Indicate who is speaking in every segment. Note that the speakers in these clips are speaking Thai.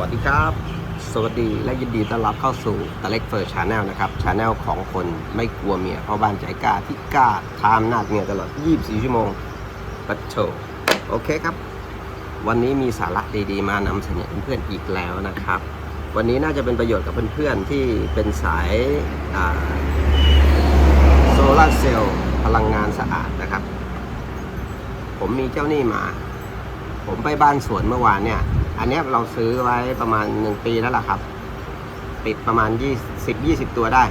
Speaker 1: วัสดีครับ สวัสดีและยินดีต้อนรับเข้าสู่ตะเล็กเฟิร์ชาแนลนะครับชาแนลของคนไม่กลัวเมียเพราะบ้านใจกล้าที่กล้าทามนาจเมียตลอด 24 ชั่วโมงปัดโชโอเคครับ วันนี้มีสาระดีๆ มานำเสนอเพื่อนๆอีกแล้วนะครับ วันนี้น่าจะเป็นประโยชน์กับเพื่อนๆที่เป็นสายโซลาเซลล์พลังงานสะอาดนะครับ ผมมีเจ้าหนี้มา ผมไปบ้านสวนเมื่อวานเนี่ย อันนี้เราซื้อไว้ประมาณ 1 ปีแล้วล่ะครับปิดประมาณ 20 20 ตัวได้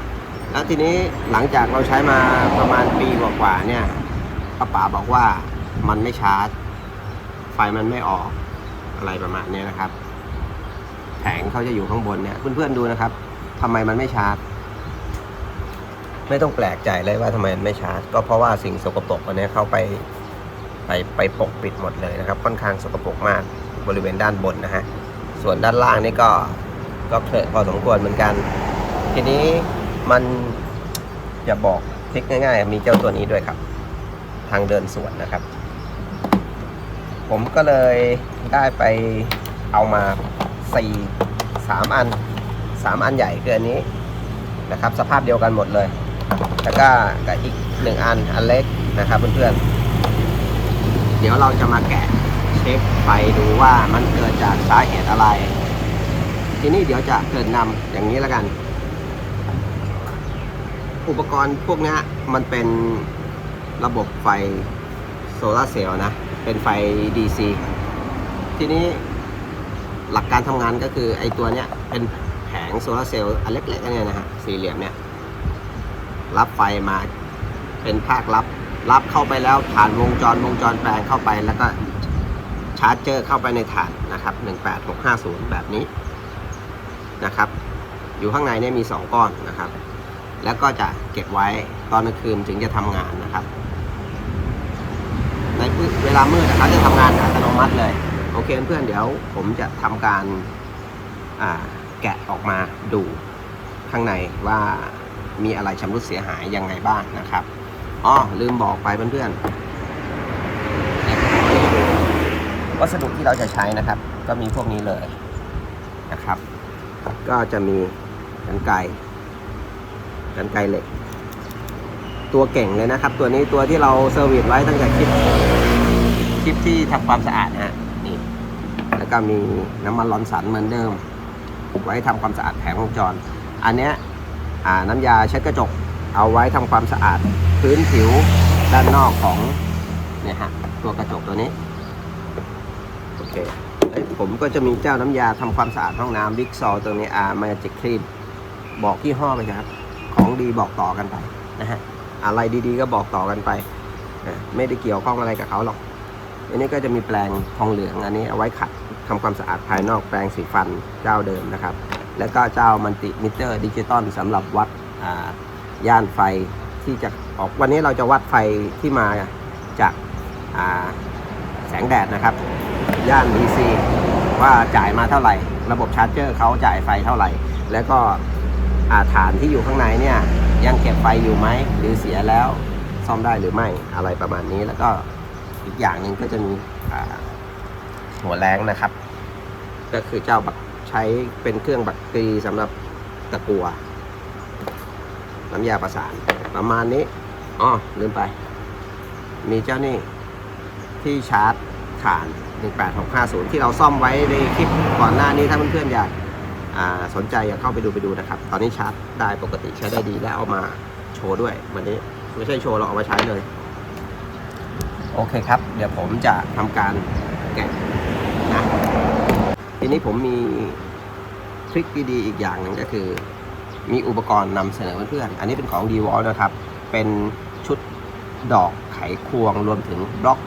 Speaker 1: แล้วทีนี้หลังจากเราใช้มาประมาณปีกว่าๆเนี่ยป้าป๋าบอกว่ามันไม่ชาร์จ ไฟมันไม่ออกอะไรประมาณนี้นะครับ แผงเขาจะอยู่ข้างบนเนี่ยเพื่อนๆดูนะครับทำไมมันไม่ชาร์จ ไม่ต้องแปลกใจเลยว่าทำไมมันไม่ชาร์จ ก็เพราะว่าสิ่งสกปรกอันนี้เข้าไปไปไปปกปิดหมดเลยนะครับ ค่อนข้างสกปรกมาก บริเวณด้านบนนะฮะ ส่วนด้านล่างนี่ก็ก็เคลอะพอสมควรเหมือนกัน ทีนี้มันจะบอกทิกง่าย ๆ มีเจ้าตัวนี้ด้วยครับ ทางเดินสวนนะครับ ผมก็เลยได้ไปเอามาสี่สามอันสามอันใหญ่คืออันนี้นะครับ สภาพเดียวกันหมดเลย แล้วก็กับอีกหนึ่งอันอันเล็กนะครับเพื่อนๆเดี๋ยวเราจะมาแกะ เช็คไฟดูว่ามันเกิดจากสาเหตุอะไร ทีนี้เดี๋ยวจะเกินนำอย่างนี้แล้วกัน อุปกรณ์พวกนี้มันเป็นระบบไฟโซลาเซลล์นะ เป็นไฟ DC ทีนี้หลักการทำงานก็คือไอตัวเนี้ยเป็นแผงโซลาเซลล์อันเล็กๆเนี่ยนะฮะสี่เหลี่ยมเนี่ยรับไฟมาเป็นภาครับ รับเข้าไปแล้วผ่านวงจรวงจรแปลงเข้าไปแล้วก็ ชาร์จเจอร์เข้าไปในฐานนะครับ 18650 แบบนี้นะครับ อยู่ข้างในเนี่ยมี 2 ก้อนนะครับ แล้วก็จะเก็บไว้ตอนกลางคืนถึงจะทำงานนะครับ ในเวลามืดนะครับจะทำงานอัตโนมัติเลย โอเคเพื่อนเดี๋ยวผมจะทำการแกะออกมาดูข้างในว่ามีอะไรชำรุดเสียหายยังไงบ้างนะครับอ๋อลืมบอกไปเพื่อนๆ วัสดุที่เราจะใช้นะครับ ก็มีพวกนี้เลยนะครับ ก็จะมีกันไกรกันไกรเหล็ก ตัวเก่งเลยนะครับ ตัวนี้ตัวที่เราเซอร์วิสไว้ตั้งแต่คลิปคลิปที่ทำความสะอาดนะฮะนี่แล้วก็มีน้ำมันร้อนสันเหมือนเดิมไว้ทำความสะอาดแผงวงจร อันเนี้ยน้ำยาเช็ดกระจกเอาไว้ทำความสะอาดพื้นผิวด้านนอกของเนี่ยฮะตัวกระจกตัวนี้ เคผมก็จะมีเจ้าน้ำยาทำความสะอาดห้องน้ำบิ๊กซอตัวนี้อามาจิกคลีนบอกที่ห้อไปครับ ของดีบอกต่อกันไปนะฮะอะไรดีๆก็บอกต่อกันไปอะไม่ได้เกี่ยวข้องอะไรกับเขาหรอก อันนี้ก็จะมีแปลงทองเหลืองอันนี้เอาไว้ขัดทำความสะอาดภายนอกแปลงสีฟันเจ้าเดิมนะครับ แล้วก็เจ้ามันติมิเตอร์ดิจิตอลสำหรับวัดย่านไฟที่จะออกวันนี้เราจะวัดไฟที่มาจากาแสงแดดนะครับ ย่าน DC ว่าจ่ายมาเท่าไหร่ ระบบชาร์จเจอร์เขาจ่ายไฟเท่าไหร่ แล้วก็อาฐานที่อยู่ข้างในเนี่ยยังเก็บไฟอยู่ไหมหรือเสียแล้วซ่อมได้หรือไม่อะไรประมาณนี้แล้วก็อีกอย่างหนึ่งก็จะมีหัวแรงนะครับ ก็คือเจ้าบักใช้เป็นเครื่องบักตรีสำหรับตะกัว น้ำยาประสานประมาณนี้อ๋อลืมไป มีเจ้านี่ที่ชาร์จฐาน 18650 ที่เราซ่อมไว้ในคลิปก่อนหน้านี้ถ้าเพื่อนๆอยากาสนใจอยากเข้าไปดูไปดูนะครับ ตอนนี้ชาร์จได้ปกติใช้ได้ดีและเอามาโชว์ด้วย วันนี้ไม่ใช่โชว์เราเอามาใช้เลย โอเคครับ เดี๋ยวผมจะทำการแกะนะทีนี้ผมมีทริคดีๆอีกอย่างหนึ่งก็คือ มีอุปกรณ์นำเสนอเพื่อนๆอันนี้เป็นของ d w a l นะครับ เป็นชุดดอกไขควงรวมถึงบล็อก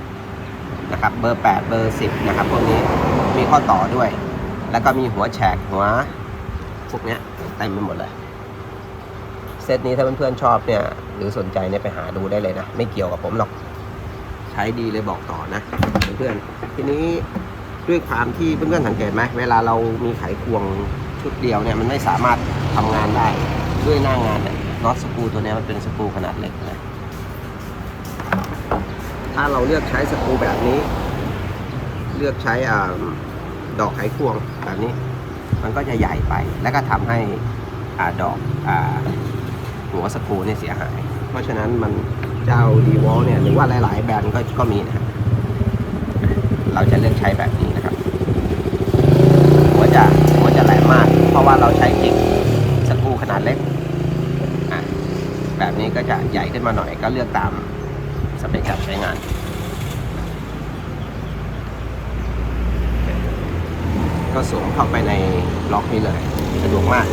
Speaker 1: นะครับเบอร์ 8 เบอร์ 10 นะครับพวกนี้มีข้อต่อด้วย แล้วก็มีหัวแฉกหัวพวกเนี้ยเต็มไปหมดเลย เซตนี้ถ้าเพื่อนๆชอบเนี่ย หรือสนใจเนี่ยไปหาดูได้เลยนะ ไม่เกี่ยวกับผมหรอก ใช้ดีเลยบอกต่อนะเพื่อนๆทีนี้ด้วยความที่เพื่อนๆสังเกตไหมเวลาเรามีไขควงชุดเดียวเนี่ยมันไม่สามารถทำงานได้ด้วยหน้างานเนี่ยน็อตสกรูตัวนี้มันเป็นสกรูขนาดเล็กนะ ถ้าเราเลือกใช้สกรูแบบนี้ เลือกใช้อดอกไขควงแบบนี้ มันก็จะใหญ่ไป แล้วก็ทำให้อดอกอหัวสกรูเนี่ยเสียหาย เพราะฉะนั้นมันเจ้าดีวอลเนี่ยหรือว่าหลาย ๆ แบรนด์ก็ก็มีนะครับเราจะเลือกใช้แบบนี้นะครับ หัวจะหัวจะแหลมมาก เพราะว่าเราใช้กิ๊กสกรูขนาดเล็กแบบนี้ก็จะใหญ่ขึ้นมาหน่อยก็เลือกตาม สเปคการใช้งานก็สวมเข้าไปในล็อกนี้เลยสะดวกมาก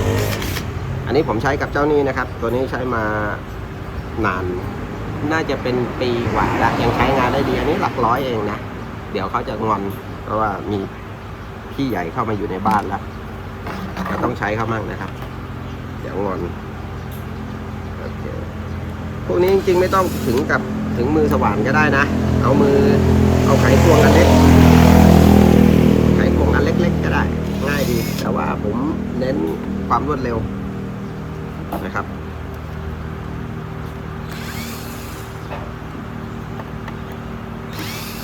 Speaker 1: อันนี้ผมใช้กับเจ้านี้นะครับ ตัวนี้ใช้มานาน น่าจะเป็นปีกว่าแล้วยังใช้งานได้ดี อันนี้หลักร้อยเองนะ เดี๋ยวเขาจะงอนเพราะว่ามีพี่ใหญ่เข้ามาอยู่ในบ้านแล้วก็ต้องใช้เขามั่งนะครับ เดี๋ยวงอนพวกนี้จริงๆไม่ต้องถึงกับ ถึงมือสว่านก็ได้นะ เอามือเอาไขควงกันเล็ก ไขควงอันเล็ก ๆ ก็ได้ ง่ายดี แต่ว่าผมเน้นความรวดเร็วนะครับ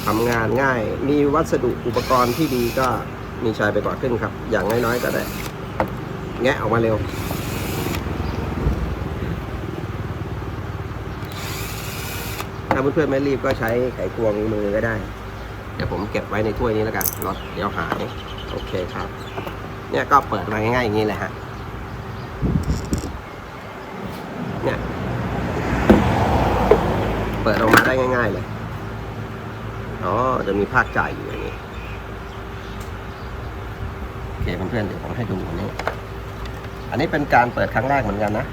Speaker 1: ทำงานง่าย มีวัสดุอุปกรณ์ที่ดีก็มีชัยไปกว่าขึ้นครับ อย่างน้อยๆก็ได้ แงะออกมาเร็ว ถ้า เพื่อนๆไม่รีบก็ใช้ไขควงมือก็ได้ เดี๋ยวผมเก็บไว้ในถ้วยนี้แล้วกันรถเดี๋ยวหายโอเคครับ เนี่ยก็เปิดมาง่ายๆอย่างนี้เลยฮะเนี่ยเปิดออกมาได้ง่าย ๆเลยอ๋อจะมีภาคจ่ายอยู่อย่างนี้โอเคเพื่อนๆเดี๋ยวผมให้ดูอันนี้ อันนี้เป็นการเปิดครั้งแรกเหมือนกันนะ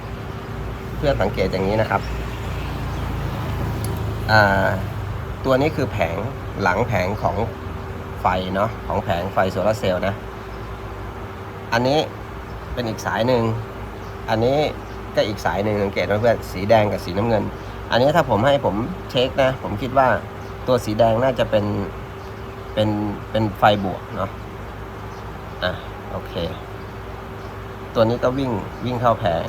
Speaker 1: เพื่อสังเกตอย่างนี้นะครับ ตัวนี้คือแผงหลังแผงของไฟเนาะของแผงไฟโซลาร์เซลล์นะ อันนี้เป็นอีกสายหนึ่ง อันนี้ก็อีกสายหนึ่งสังเกตไหมเพื่อนสีแดงกับสีน้ำเงิน อันนี้ถ้าผมให้ผมเช็คนะ ผมคิดว่าตัวสีแดงน่าจะเป็นเป็นเป็นไฟบวกเนาะอะโอเค ตัวนี้ก็วิ่งวิ่งเข้าแผง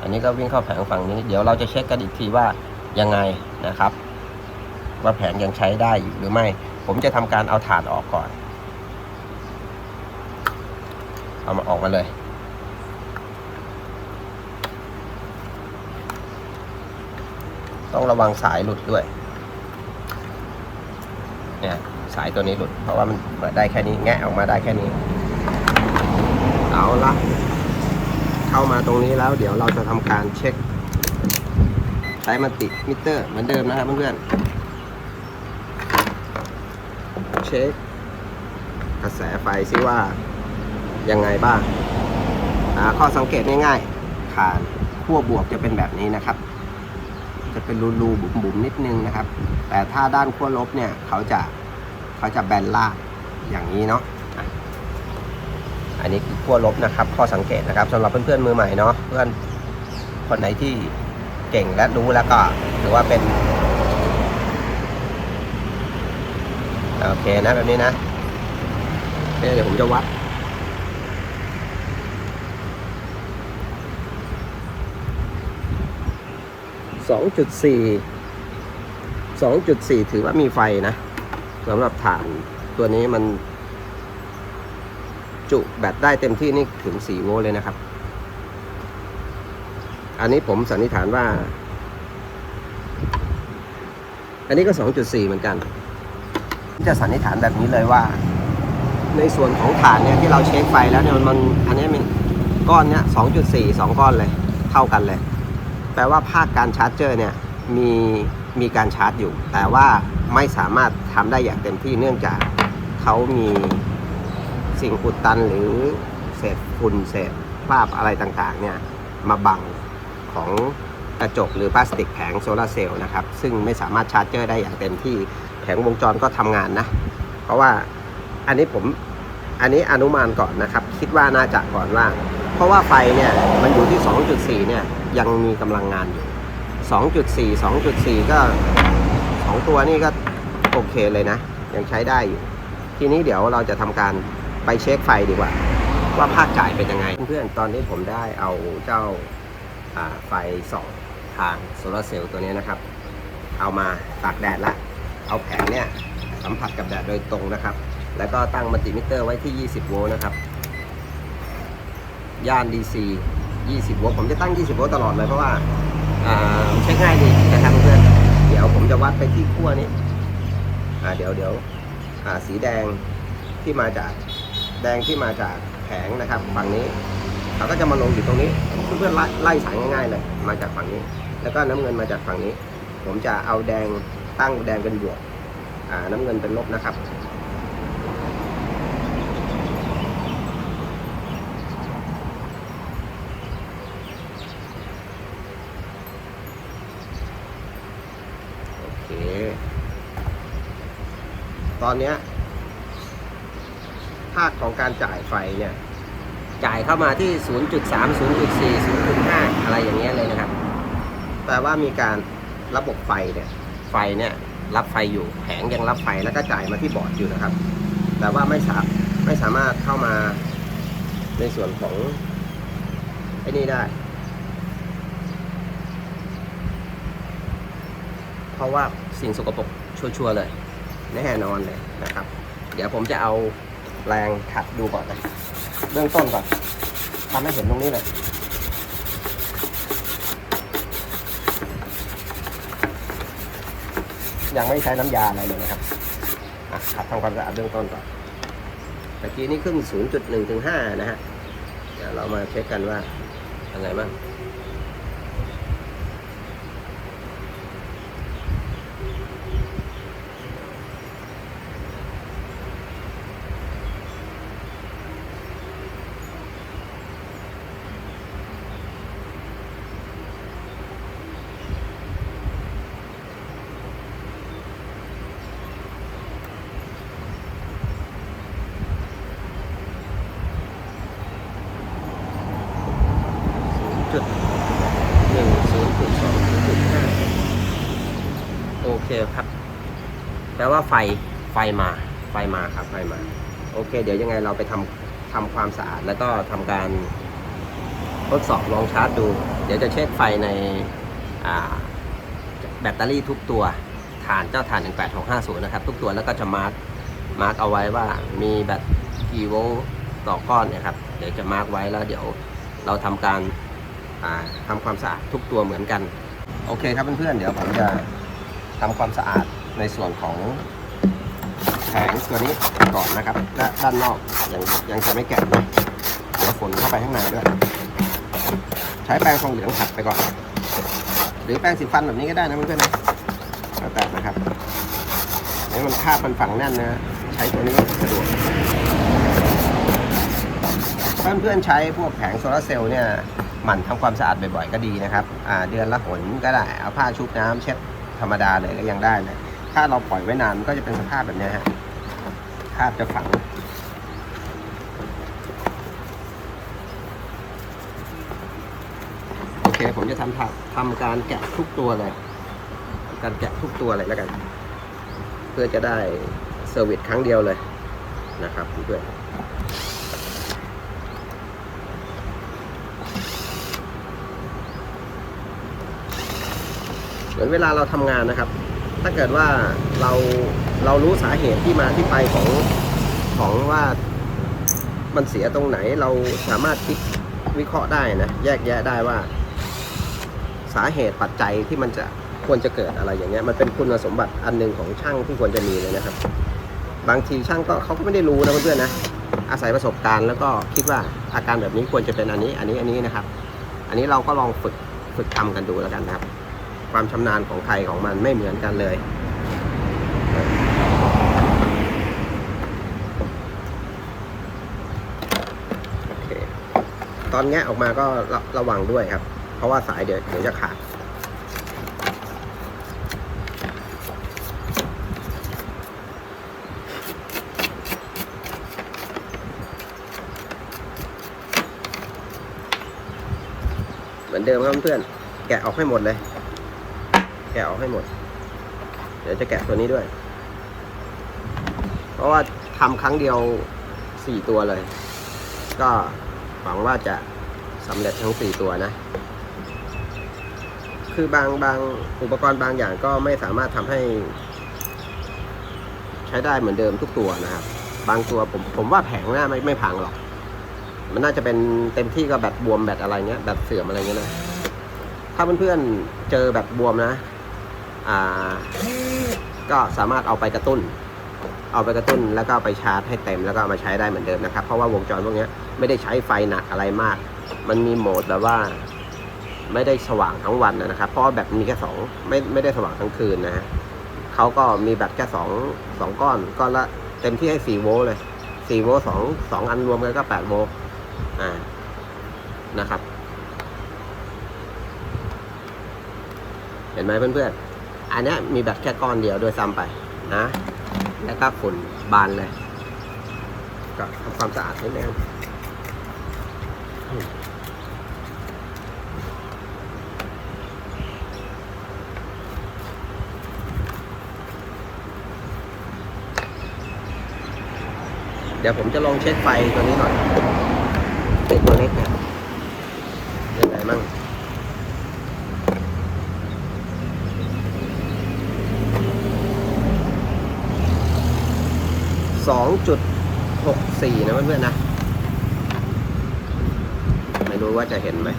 Speaker 1: อันนี้ก็วิ่งเข้าแผงฝั่งนี้ เดี๋ยวเราจะเช็คกันอีกทีว่า ยังไงนะครับ ว่าแผงยังใช้ได้อยู่หรือไม่ ผมจะทำการเอาถานออกก่อน เอามาออกมาเลยต้องระวังสายหลุดด้วย เนี่ยสายตัวนี้หลุด เพราะว่ามันเปิดได้แค่นี้ แงะออกมาได้แค่นี้ เอาละ เข้ามาตรงนี้แล้วเดี๋ยวเราจะทำการเช็ค ใช้มันติดมิเตอร์เหมือนเดิมนะครับเพื่อนๆเช็คกระแสไฟซิว่ายังไงบ้างอ่าข้อสังเกตง่ายๆฐานขั้วบวกจะเป็นแบบนี้นะครับ จะเป็นรูๆบุ๋มๆนิดนึงนะครับ แต่ถ้าด้านขั้วลบเนี่ยเขาจะเขาจะแบนล่าอย่างนี้เนาะอะอันนี้คือขั้วลบนะครับ ข้อสังเกตนะครับสำหรับเพื่อนๆมือใหม่เนาะเพื่อนคนไหนที่ เก่งและรู้แล้วก็ถือว่าเป็นโอเคนะแบบนี้นะเดี๋ยวผมจะวัดสองจุดสี่สองจุดสี่ถือว่ามีไฟนะสำหรับฐานตัวนี้มันจุแบตได้เต็มที่นี่ถึงสี่โวลต์เลยนะครับ อันนี้ผมสันนิษฐานว่า อันนี้ก็สองจุดสี่เหมือนกัน จะสันนิษฐานแบบนี้เลยว่า ในส่วนของฐานเนี่ยที่เราเช็คไฟแล้วเนี่ยมันอันนี้มันก้อนเนี้ยสองจุดสี่สองก้อนเลย เท่ากันเลย แปลว่าภาคการชาร์จเจอร์เนี่ยมีมีการชาร์จอยู่ แต่ว่าไม่สามารถทำได้อย่างเต็มที่เนื่องจากเขามีสิ่งอุดตันหรือเศษฝุ่นเศษคราบอะไรต่างๆ เนี่ย มาบัง ของกระจกหรือพลาสติกแผงโซลาร์เซลล์นะครับ ซึ่งไม่สามารถชาร์จเจอร์ได้อย่างเต็มที่แผงวงจรก็ทำงานนะ เพราะว่าอันนี้ผมอันนี้อนุมานก่อนนะครับ คิดว่าน่าจะก่อนว่า เพราะว่าไฟเนี่ยมันอยู่ที่ 2.4 เนี่ยยังมีกำลังงานอยู่ 2.4 2.4 ก็สองตัวนี่ก็โอเคเลยนะ ยังใช้ได้อยู่ ทีนี้เดี๋ยวเราจะทำการไปเช็คไฟดีกว่า ว่าภาคจ่ายเป็นยังไง เพื่อนๆตอนนี้ผมได้เอาเจ้า ไฟสองทางโซลาเซลล์ตัวนี้นะครับ เอามาตากแดดละ เอาแผงเนี่ยสัมผัสกับแดดโดยตรงนะครับ แล้วก็ตั้งมัลติมิเตอร์ไว้ที่ 20 โวลต์นะครับ ย่าน DC 20 โวลต์ผมจะตั้ง 20 โวลต์ตลอดเลยเพราะว่าใช้ง่ายดีนะครับเพื่อนเดี๋ยวผมจะวัดไปที่ขั้วนี้เดี๋ยวเดี๋ยวสีแดงที่มาจากแดงที่มาจากแผงนะครับฝั่งนี้ เขาก็จะมาลงอยู่ตรงนี้เพื่อนๆไล่สายง่ายๆเลยมาจากฝั่งนี้ แล้วก็น้ำเงินมาจากฝั่งนี้ ผมจะเอาแดงตั้งแดงเป็นบวกอ่าน้ำเงินเป็นลบนะครับโอเค ตอนเนี้ยภาคของการจ่ายไฟเนี่ย จ่ายเข้ามาที่ 0.3 0.4 0.5 อะไรอย่างเงี้ยเลยนะครับ แปลว่ามีการระบบไฟเนี่ย ไฟเนี่ยรับไฟอยู่ แผงยังรับไฟแล้วก็จ่ายมาที่บอร์ดอยู่นะครับ แต่ว่าไม่สาไม่สามารถเข้ามาในส่วนของไอ้นี่ได้ เพราะว่าสิ่งสกปรกชัวร์ๆเลย แน่นอนเลยนะครับ เดี๋ยวผมจะเอาแรงขัดดูก่อนนะ เบื้องต้นก่อนทำให้เห็นตรงนี้เลยยังไม่ใช้น้ำยาอะไรเลยนะครับขัดทำความสะอาดเบื้องต้นก่อนตะกี้นี่ขึ้น 0.1ถึง5นะฮะ เดี๋ยวเรามาเช็คกันว่าอะไรบ้าง จุดหนึ่งศูนย์จุดสองจุดห้าโอเคครับ แปลว่าไฟไฟมาไฟมาครับไฟมา โอเค เดี๋ยวยังไงเราไปทำทำความสะอาดแล้วก็ทำการทดสอบลองชาร์จดู เดี๋ยวจะเช็คไฟในแบตเตอรี่ทุกตัวฐานเจ้าฐาน 18650 นะครับ ทุกตัวแล้วก็จะมาร์กมาร์กเอาไว้ว่ามีแบตกี่โวลต์ต่อก้อนนะครับ เดี๋ยวจะมาร์กไว้แล้วเดี๋ยวเราทำการอ่าทำความสะอาดทุกตัวเหมือนกัน โอเคครับเพื่อนๆเดี๋ยวผมจะทำความสะอาด ในส่วนของแผงตัวนี้ก่อนนะครับและด้านนอกยังยังจะไม่แกะนะเดี๋ยวฝนเข้าไปข้างในด้วย ใช้แปรงทองเหลืองขัดไปก่อน หรือแปรงสีฟันแบบนี้ก็ได้นะเพื่อนๆนะแล้วแต่นะครับให้มันคาบมันฝังแน่นนะใช้ตัวนี้สะดวกเพื่อนๆใช้พวกแผงโซลาเซลล์เนี่ยหมั่นทำความสะอาดบ่อยๆก็ดีนะครับ เดือนละหนก็ได้ เอาผ้าชุบน้ำเช็ดธรรมดาเลยก็ยังได้เลย ถ้าเราปล่อยไว้นานมันก็จะเป็นสภาพแบบนี้ฮะคราบจะฝัง โอเค ผมจะทำทำทำการแกะทุกตัวเลยทำการแกะทุกตัวเลยแล้วกัน เพื่อจะได้เซอร์วิสครั้งเดียวเลยนะครับเพื่อนเหมือนเวลาเราทำงานนะครับ ถ้าเกิดว่าเราเรารู้สาเหตุที่มาที่ไปของของว่ามันเสียตรงไหนเราสามารถคิดวิเคราะห์ได้นะ แยกแยะได้ว่า สาเหตุปัจจัยที่มันจะควรจะเกิดอะไรอย่างเงี้ยมันเป็นคุณสมบัติอันหนึ่งของช่างที่ควรจะมีเลยนะครับ บางทีช่างก็เขาก็ไม่ได้รู้นะเพื่อนๆนะอาศัยประสบการณ์แล้วก็คิดว่าอาการแบบนี้ควรจะเป็นอันนี้ อันนี้อันนี้นะครับ อันนี้เราก็ลองฝึกฝึกทำกันดูแล้วกันนะครับ ความชำนาญของใครของมันไม่เหมือนกันเลย โอเค ตอนแงะออกมาก็ระระวังด้วยครับ เพราะว่าสายเดี๋ยวเดี๋ยวจะขาดเหมือนเดิมครับเพื่อน แกะออกให้หมดเลย แกะออกให้หมด เดี๋ยวจะแกะตัวนี้ด้วย เพราะว่าทำครั้งเดียวสี่ตัวเลย ก็หวังว่าจะสำเร็จทั้งสี่ตัวนะ คือบางบางอุปกรณ์บางอย่างก็ไม่สามารถทำให้ ใช้ได้เหมือนเดิมทุกตัวนะครับ บางตัวผมผมว่าแผงหน้าไม่ไม่พังหรอก มันน่าจะเป็นเต็มที่ก็แบตบวมแบตอะไรเงี้ยแบตเสื่อมอะไรเงี้ยนะถ้าเพื่อนๆเจอแบตบวมนะ ก็สามารถเอาไปกระตุ้น เอาไปกระตุ้นแล้วก็ไปชาร์จให้เต็มแล้วก็เอามาใช้ได้เหมือนเดิมนะครับ เพราะว่าวงจรพวกนี้ไม่ได้ใช้ไฟหนักอะไรมาก มันมีโหมดแบบว่า ไม่ได้สว่างทั้งวันนะครับ เพราะแบตมีแค่สองไม่ไม่ได้สว่างทั้งคืนนะฮะเขาก็มีแบตแค่สองสองก้อนก้อนละเต็มที่ให้สี่โวลต์เลยสี่โวลต์สองสองอันรวมกันก็แปดโวลต์อ่านะครับ เห็นไหมเพื่อนๆ อันนี้มีแบตแค่ก้อนเดียวโดวยซ้ำไปนะ แล้วก็ฝุ่นบานเลยก็ทำความสะอาดนิดนึงเดี๋ยวผมจะลองเช็คไฟตัวนี้หน่อยติดตัวเล็กเนี่ยยังไงมั่ง สองจุดหกสี่นะเพื่อนๆนะ ไม่รู้ว่าจะเห็นไหม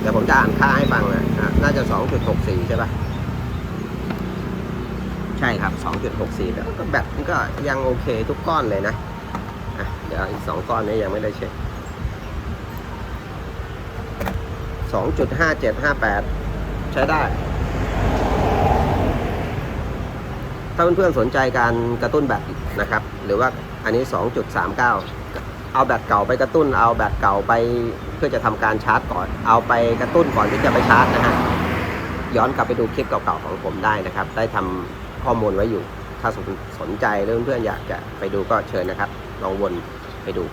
Speaker 1: เดี๋ยวผมจะอ่านค่าให้ฟังนะน่าจะสองจุดหกสี่ใช่ปะใช่ครับสองจุดหกสี่แล้วก็แบตก็ยังโอเคทุกก้อนเลยนะะเดี๋ยวอีกสองก้อนนี้ยังไม่ได้เช็คสองจุดห้าเจ็ดห้าแปดใช้ได้ ถ้าเพื่อนๆสนใจการกระตุ้นแบตนะครับ หรือว่าอันนี้ 2.39 เอาแบตเก่าไปกระตุ้น เอาแบตเก่าไปเพื่อจะทำการชาร์จก่อน เอาไปกระตุ้นก่อนที่จะไปชาร์จนะฮะ ย้อนกลับไปดูคลิปเก่าๆของผมได้นะครับ ได้ทำข้อมูลไว้อยู่ ถ้าสนสนใจหรือเพื่อนๆอยากจะไปดูก็เชิญนะครับ ลองวนไปดู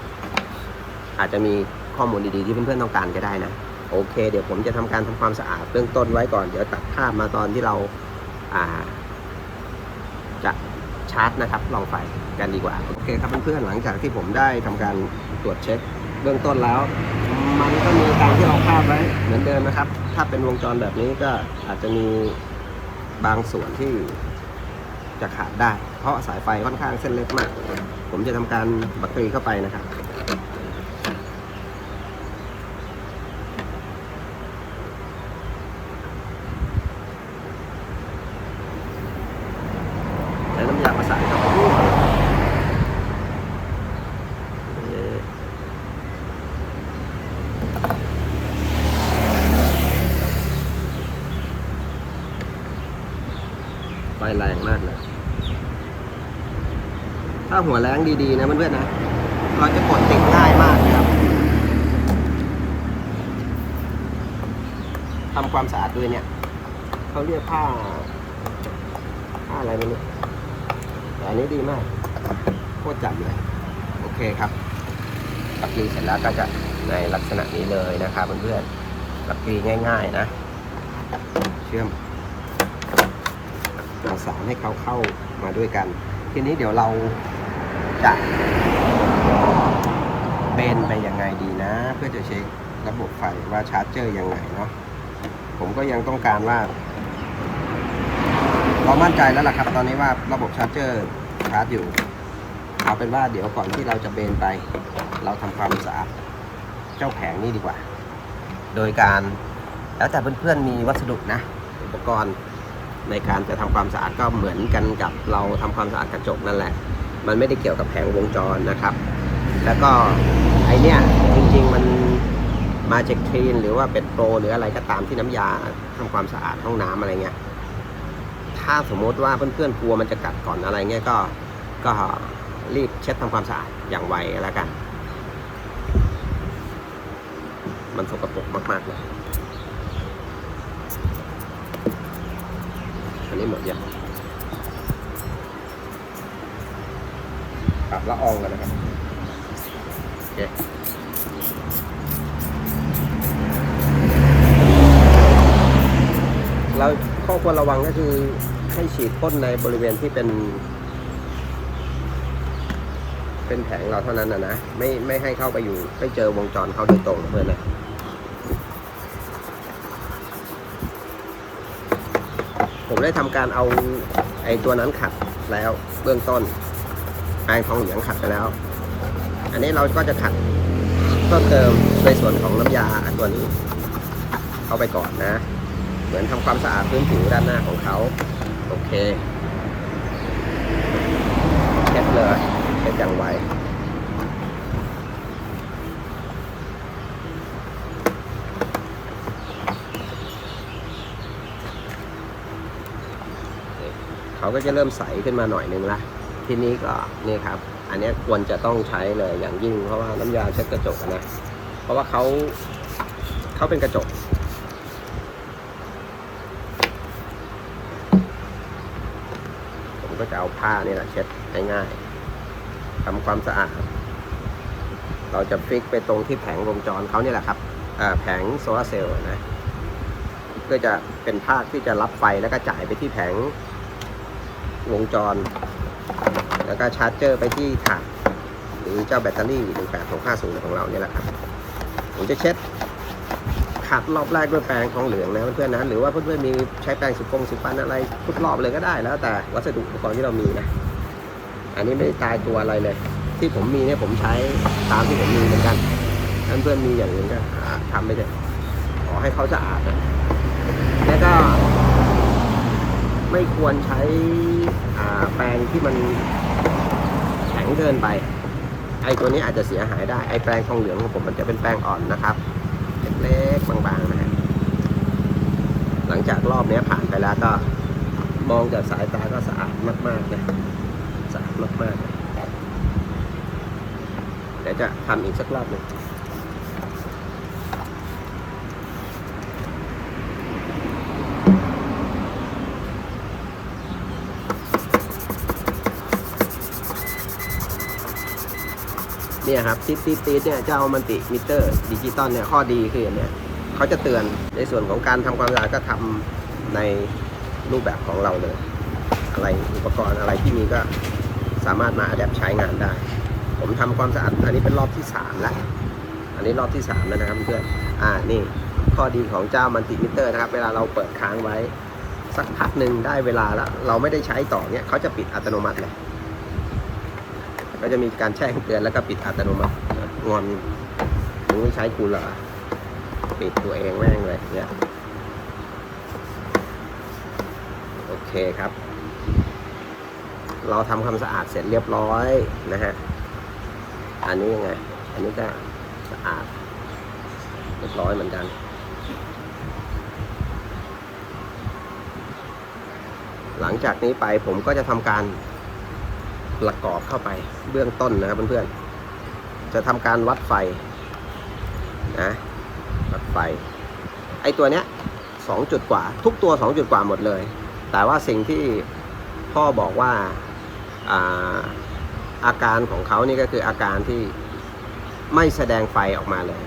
Speaker 1: อาจจะมีข้อมูลดีๆที่เพื่อนๆต้องการก็ได้นะ โอเค เดี๋ยวผมจะทำการทำความสะอาดเบื้องต้นไว้ก่อน เดี๋ยวตัดภาพมาตอนที่เราอ่า จะชาร์จนะครับลองไฟกันดีกว่า โอเคครับเพื่อนๆหลังจากที่ผมได้ทำการตรวจเช็คเบื้องต้นแล้ว มันก็มีตามที่เราคาดไว้เหมือนเดิมนะครับ ถ้าเป็นวงจรแบบนี้ก็อาจจะมีบางส่วนที่จะขาดได้ เพราะสายไฟค่อนข้างเส้นเล็กมาก ผมจะทำการบัตรรีเข้าไปนะครับ ใช้น้ำยาประสานกับทั่วเอ่อไฟแรงมากเลย ถ้าหัวแรงดีๆนะเพื่อนๆนะ เราจะกดติดง่ายมากนะครับทำความสะอาดด้วยเนี่ยเขาเรียกผ้าผ้าอะไรไม่รู้แต่อันนี้ดีมากโคตรจับเลยโอเคครับปักกีเสร็จแล้วก็จะในลักษณะนี้เลยนะครับเพื่อนๆปักกีง่าย ๆ นะ เชื่อมเอาสารให้เขาเข้ามาด้วยกัน ทีนี้เดี๋ยวเรา จะเบนไปยังไงดีนะ เพื่อจะเช็คระบบไฟว่าชาร์จเจอยังไงเนาะผมก็ยังต้องการว่า เรามั่นใจแล้วล่ะครับ ตอนนี้ว่าระบบชาร์จเจอร์ชาร์จอยู่เอาเป็นว่าเดี๋ยวก่อนที่เราจะเบนไป เราทำความสะอาดเจ้าแผงนี้ดีกว่า โดยการแล้วแต่เพื่อนๆมีวัสดุนะ อุปกรณ์ในการจะทำความสะอาดก็เหมือนกันกับเราทำความสะอาดกระจกนั่นแหละ มันไม่ได้เกี่ยวกับแผงวงจรนะครับ แล้วก็ไอเนี้ยจริงๆมันมาจากคลีนหรือว่าเป็นโปรหรืออะไรก็ตามที่น้ำยาทำความสะอาดห้องน้ำอะไรเงี้ย ถ้าสมมติว่าเพื่อนๆกลัวมันจะกัดก่อนอะไรเงี้ยก็ก็รีบเช็ดทำความสะอาดอย่างไวแล้วกัน มันสกปรกมากๆเลยอันนี้หมดยัง ปรับละอองกันนะครับโอเคเราข้อควรระวังก็คือให้ฉีดพ่นในบริเวณที่เป็น เป็นแผงเราเท่านั้นนะนะไม่ไม่ให้เข้าไปอยู่ไม่เจอวงจรเขาโดยตรงเพื่อนนะผมได้ทำการเอาไอ้ตัวนั้นขัดแล้วเบื้องต้น ไอ้ทองเหลืองขัดไปแล้ว อันนี้เราก็จะขัดเพิ่มเติมในส่วนของน้ำยาตัวนี้ เข้าไปก่อนนะ เหมือนทำความสะอาดพื้นผิวด้านหน้าของเขา โอเคเช็ดเลยเช็ดอย่างไวเขาก็จะเริ่มใสขึ้นมาหน่อยนึงละ ทีนี้ก็นี่ครับ อันนี้ควรจะต้องใช้เลยอย่างยิ่ง เพราะว่าน้ำยาเช็ดกระจกนะ เพราะว่าเขาเขาเป็นกระจก ผมก็จะเอาผ้านี่แหละเช็ดง่ายๆทำความสะอาด เราจะฟิกไปตรงที่แผงวงจรเขาเนี่ยแหละครับแผงโซลาเซลล์นะก็จะเป็นภาคที่จะรับไฟแล้วก็จ่ายไปที่แผงวงจร แล้วก็ชาร์จเจอร์ไปที่ถาดหรือเจ้าแบตเตอรี่18650ของเราเนี่ยแหละครับผมจะเช็ดขัดรอบแรกด้วยแปรงทองเหลืองนะเพื่อนๆนะหรือว่าเพื่อนๆมีใช้แปรงสุกงสุฟันอะไรทุกรอบเลยก็ได้แล้วแต่วัสดุอุปกรณ์ที่เรามีนะอันนี้ไม่ได้ตายตัวอะไรเลย ที่ผมมีเนี่ยผมใช้ตามที่ผมมีเหมือนกันถ้าเพื่อนๆมีอย่างอื่นก็หาทำไปเถอะขอให้เขาสะอาดนะแล้วก็ไม่ควรใช้ แปรงที่มันแข็งเกินไป ไอ้ตัวนี้อาจจะเสียหายได้ ไอ้แปรงทองเหลืองของผมมันจะเป็นแปรงอ่อนนะครับ เล็กๆบางๆนะฮะหลังจากรอบนี้ผ่านไปแล้วก็มองจากสายตาก็สะอาดมากๆนะสะอาดมากๆเดี๋ยวจะทำอีกสักรอบหนึ่ง เนี่ยครับติดติดติดเนี่ยเจ้ามันติมิเตอร์ดิจิตอลเนี่ยข้อดีคืออย่างเนี้ยเขาจะเตือนในส่วนของการทำความสะอาดก็ทำในรูปแบบของเราเลย อะไรอุปกรณ์อะไรที่มีก็สามารถมาอัดแอปใช้งานได้ ผมทำความสะอาดอันนี้เป็นรอบที่สามแล้วอันนี้รอบที่สามแล้วนะครับเพื่อนอ่านี่ข้อดีของเจ้ามันติมิเตอร์นะครับ เวลาเราเปิดค้างไว้ สักพักหนึ่งได้เวลาแล้ว เราไม่ได้ใช้ต่อเนี่ยเขาจะปิดอัตโนมัติเลย ก็จะมีการแจ้งเตือนแล้วก็ปิดอัตโนมัติงอนมึงไม่ใช้กูเหรอปิดตัวเองแม่งเลยเนี่ยโอเคครับ เราทำความสะอาดเสร็จเรียบร้อยนะฮะอันนี้ยังไง อันนี้ก็สะอาดเรียบร้อยเหมือนกันหลังจากนี้ไปผมก็จะทำการ ประกอบเข้าไปเบื้องต้นนะครับเพื่อนๆ จะทำการวัดไฟนะวัดไฟ ไอตัวเนี้ยสองจุดกว่า ทุกตัวสองจุดกว่าหมดเลย แต่ว่าสิ่งที่พ่อบอกว่าอาอาการของเขานี่ก็คืออาการที่ไม่แสดงไฟออกมาเลย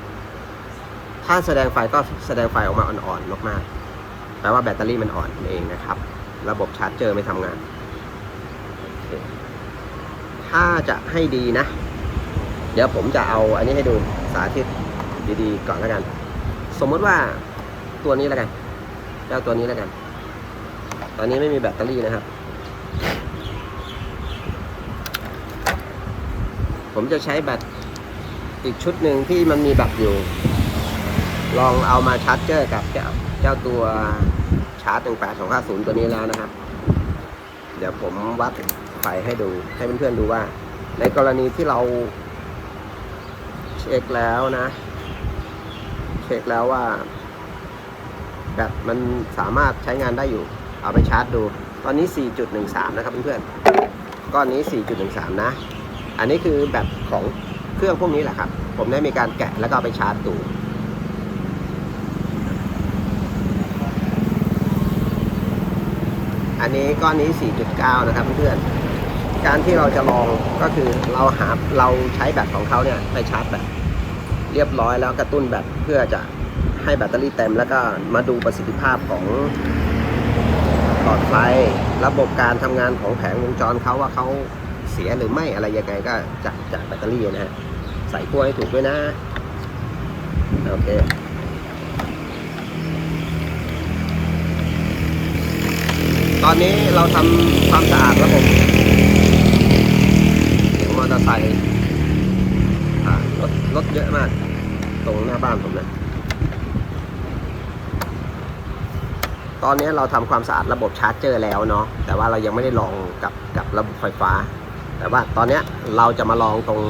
Speaker 1: ถ้าแสดงไฟก็แสดงไฟออกมาอ่อนๆมากๆแปลว่าแบตเตอรี่มันอ่อนเองนะครับ ระบบชาร์จเจอไม่ทำงาน ถ้าจะให้ดีนะ เดี๋ยวผมจะเอาอันนี้ให้ดูสาธิตดีๆ ก่อนแล้วกัน สมมติว่าตัวนี้แล้วกันเจ้าตัวนี้แล้วกัน ตอนนี้ไม่มีแบตเตอรี่นะครับ ผมจะใช้แบตอีกชุดหนึ่งที่มันมีแบตอยู่ ลองเอามาชาร์จเจอร์กับเจ้าเจ้าตัวชาร์จ18250ตัวนี้แล้วนะครับ เดี๋ยวผมวัด ไฟให้ดู ให้เพื่อนๆดูว่า ในกรณีที่เราเช็คแล้วนะ เช็คแล้วว่า แบตมันสามารถใช้งานได้อยู่ เอาไปชาร์จดู ตอนนี้ 4.13 นะครับเพื่อนๆก้อนนี้ 4.13 นะ อันนี้คือแบตของเครื่องพวกนี้แหละครับ ผมได้มีการแกะแล้วก็ไปชาร์จดูอันนี้ก้อนนี้ 4.9 นะครับเพื่อนๆ การที่เราจะลองก็คือเราหาเราใช้แบตของเขาเนี่ยไปชาร์จแบตเรียบร้อยแล้วกระตุ้นแบตเพื่อจะให้แบตเตอรี่เต็มแล้วก็มาดูประสิทธิภาพของหลอดไฟระบบการทำงานของแผงวงจรเขาว่าเขาเสียหรือไม่อะไรยังไงก็จากจากแบตเตอรี่นะฮะใส่ขั้วให้ถูกด้วยนะโอเคตอนนี้เราทำความสะอาดระบบ อร์ไซค์รถเยอะมาก ตรงหน้าบ้านผมนะตอนนี้เราทำความสะอาดระบบชาร์จเจอร์แล้วเนาะแต่ว่าเรายังไม่ได้ลองกับกับระบบไฟฟ้า แต่ว่าตอนนี้เราจะมาลองตรง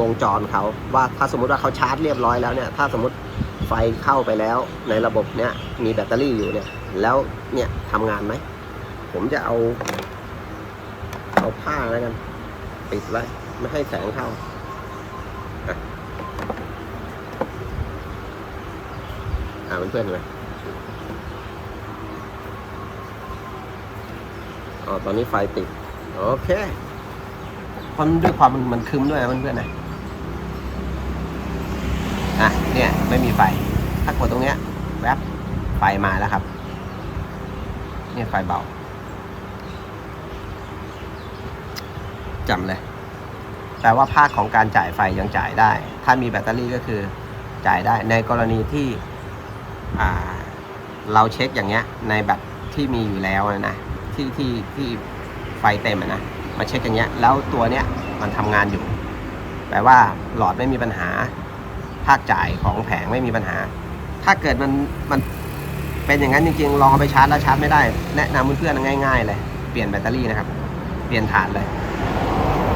Speaker 1: วงจรเขาว่าถ้าสมมุติว่าเขาชาร์จเรียบร้อยแล้วเนี่ยถ้าสมมติไฟเข้าไปแล้วในระบบเนี้ยมีแบตเตอรี่อยู่เนี่ย แล้วเนี่ยทำงานไหม ผมจะเอา เอาผ้าแล้วกัน ปิดไว้ ไม่ให้แสงเข้าอะอ่าเพื่อนๆเห็นไหมอ๋อตอนนี้ไฟติด โอเคเพราะด้วยความมันมันคึมด้วยนะเพื่อนๆนะอะเนี่ย ไม่มีไฟ ถ้ากดตรงเนี้ยแวบไฟมาแล้วครับ เนี่ยไฟเบาจำเลย แปลว่าภาคของการจ่ายไฟยังจ่ายได้ ถ้ามีแบตเตอรี่ก็คือจ่ายได้ ในกรณีที่เราเช็คอย่างเงี้ยในแบตที่มีอยู่แล้วนะที่ที่ที่ไฟเต็มนะมาเช็คอย่างเงี้ยแล้วตัวเนี้ยมันทำงานอยู่ แปลว่าหลอดไม่มีปัญหา ภาคจ่ายของแผงไม่มีปัญหา ถ้าเกิดมันมันเป็นอย่างนั้นจริงๆ ลองเอาไปชาร์จแล้วชาร์จไม่ได้ แนะนำเพื่อนๆง่ายๆเลย เปลี่ยนแบตเตอรี่นะครับ เปลี่ยนฐานเลย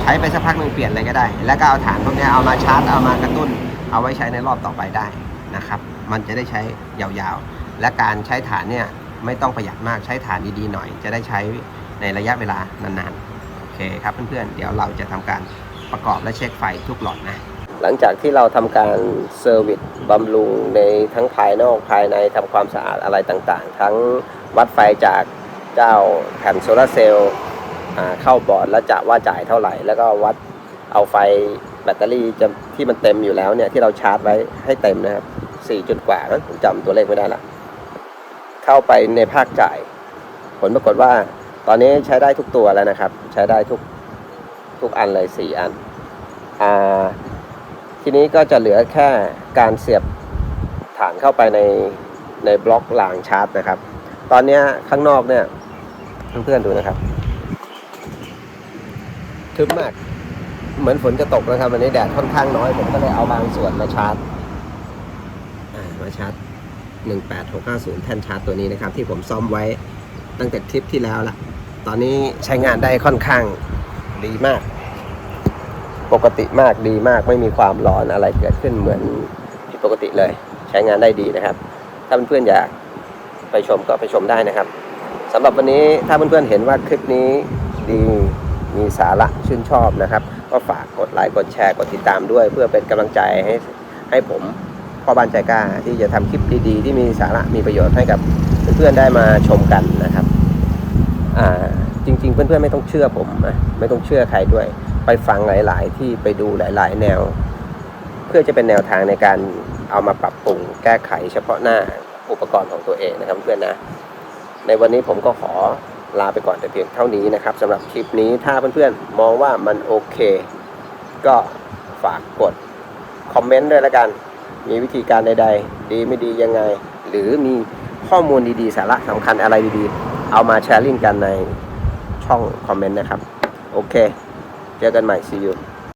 Speaker 1: ช้ไปสักพักหนึ่งเปลี่ยนเลยก็ได้ แล้วก็เอาฐานพวกนี้เอามาชาร์จเอามากระตุ้น เอาไว้ใช้ในรอบต่อไปได้นะครับ มันจะได้ใช้ยาวๆ และการใช้ฐานเนี่ยไม่ต้องประหยัดมากใช้ฐานดีๆหน่อย จะได้ใช้ในระยะเวลานานๆ โอเคครับเพื่อนๆ เดี๋ยวเราจะทำการประกอบและเช็คไฟทุกหลอดนะ หลังจากที่เราทำการเซอร์วิสบำรุงในทั้งภายนอกภายในทำความสะอาดอะไรต่างๆ ทั้งวัดไฟจากเจ้าแผ่นโซลาเซลล์ เข้าบอร์ดแล้วจะว่าจ่ายเท่าไหร่ แล้วก็วัดเอาไฟแบตเตอรี่จะที่มันเต็มอยู่แล้วเนี่ยที่เราชาร์จไว้ให้เต็มนะครับ4จุดกว่านะผมจำตัวเลขไม่ได้ละเข้าไปในภาคจ่าย ผลปรากฏว่า ตอนนี้ใช้ได้ทุกตัวแล้วนะครับ ใช้ได้ทุกทุกอันเลย4อันอ่าทีนี้ก็จะเหลือแค่การเสียบฐานเข้าไปในในบล็อกรางชาร์จนะครับ ตอนนี้ข้างนอกเนี่ยเพื่อนๆดูนะครับ ทึบมาก เหมือนฝนจะตกนะครับวันนี้แดดค่อนข้างน้อย ผมก็เลยเอาบางส่วนมาชาร์จมาชาร์จ18650 แท่นชาร์จตัวนี้นะครับ ที่ผมซ่อมไว้ตั้งแต่คลิปที่แล้วละตอนนี้ใช้งานได้ค่อนข้างดีมาก ปกติมากดีมากไม่มีความร้อนอะไรเกิดขึ้นเหมือนผิดปกติเลย ใช้งานได้ดีนะครับ ถ้าเพื่อนๆอยากไปชมก็ไปชมได้นะครับสำหรับวันนี้ถ้าเพื่อนๆเห็นว่าคลิปนี้ดี มีสาระชื่นชอบนะครับ ก็ฝากกดไลค์กดแชร์กดติดตามด้วย เพื่อเป็นกำลังใจให้ให้ผมพ่อบ้านใจกล้าที่จะทำคลิปดีๆ ที่มีสาระมีประโยชน์ให้กับเพื่อนๆได้มาชมกันนะครับอ่าจริงๆ เพื่อนๆไม่ต้องเชื่อผมนะไม่ต้องเชื่อใครด้วย ไปฟังหลาย ๆ ที่ไปดูหลาย ๆ แนว เพื่อจะเป็นแนวทางในการเอามาปรับปรุงแก้ไขเฉพาะหน้าอุปกรณ์ของตัวเองนะครับเพื่อนนะในวันนี้ผมก็ขอ ลาไปก่อนแต่เพียงเท่านี้นะครับสำหรับคลิปนี้ถ้าเพื่อนๆมองว่ามันโอเค ก็ฝากกดคอมเมนต์ด้วยละกัน มีวิธีการใด ๆ ดีไม่ดียังไง หรือมีข้อมูลดีๆ สาระสำคัญอะไรดีๆ เอามาแชร์ลิงก์กันในช่องคอมเมนต์นะครับ โอเค เจอกันใหม่ see you